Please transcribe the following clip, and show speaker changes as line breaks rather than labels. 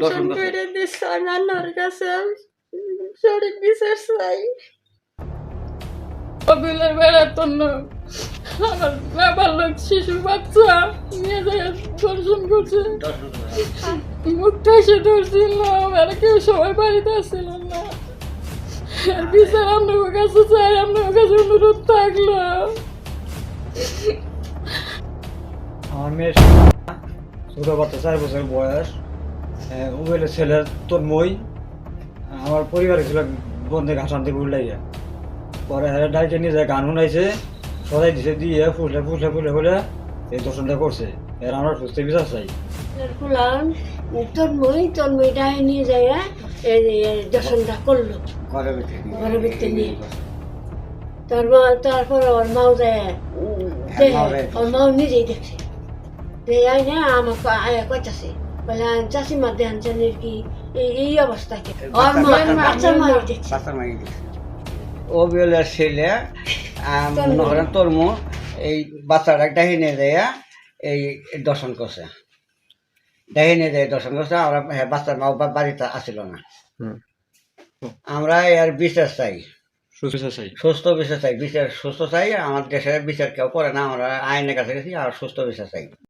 দর্শন করে দিচ্ছে আমি আল্লাহর কাছে সঠিক বিচার চাই কবিলের বেড়াতন আমার বাবার লোক শিশু বাচ্চা নিয়ে যায় দর্শন করছে। মুখটা এসে ধরছিল আর কেউ সবাই বাড়িতে আসছিল না। বিচার আপনার কাছে চাই আপনার কাছে অনুরোধ থাকল।
আমার মেয়ের ছোটো বাচ্চা চার বছর বয়স। মোবাইলের ছেলের তোর মই। আমার পরিবারে ছিল বন্ধে ঘাসান থেকে উল্লাইয়া পরে হ্যাঁ ডাইকে নিয়ে যায় গান শুনাইছে। সদাই দিছে দিয়ে ফুসলে ফুসলে ফুলে ফুলে এই দর্শনটা করছে। এর আমরা সুস্থ বিচার চাই।
মই তোর মেয়েটা নিয়ে যায় এই এই দর্শনটা করল।
ঘরের ভিতরে
নিয়ে তার মা তারপর ওর মাও যায়
মাও যায়।
ওর মাও নিজেই দেখছে। যে আই না আমাকে আয়া কইতাছে বলে চাষি মা দেন জানের কি এই এই অবস্থা কি
ও ছেলে তর্ম এই বাচ্চাটা ডাহিনে দেয়া এই দর্শন করছে ডাহিনে দেয় দর্শন করছে আমরা হ্যাঁ, বাচ্চার মা বাড়িতে আসিল না আমরা এর বিচার চাই
সুস্থ বিচার চাই
সুস্থ বিচার চাই বিচার সুস্থ চাই আমার দেশের বিচার কেউ করে না আমরা আইনের কাছে গেছি আর সুস্থ বিচার চাই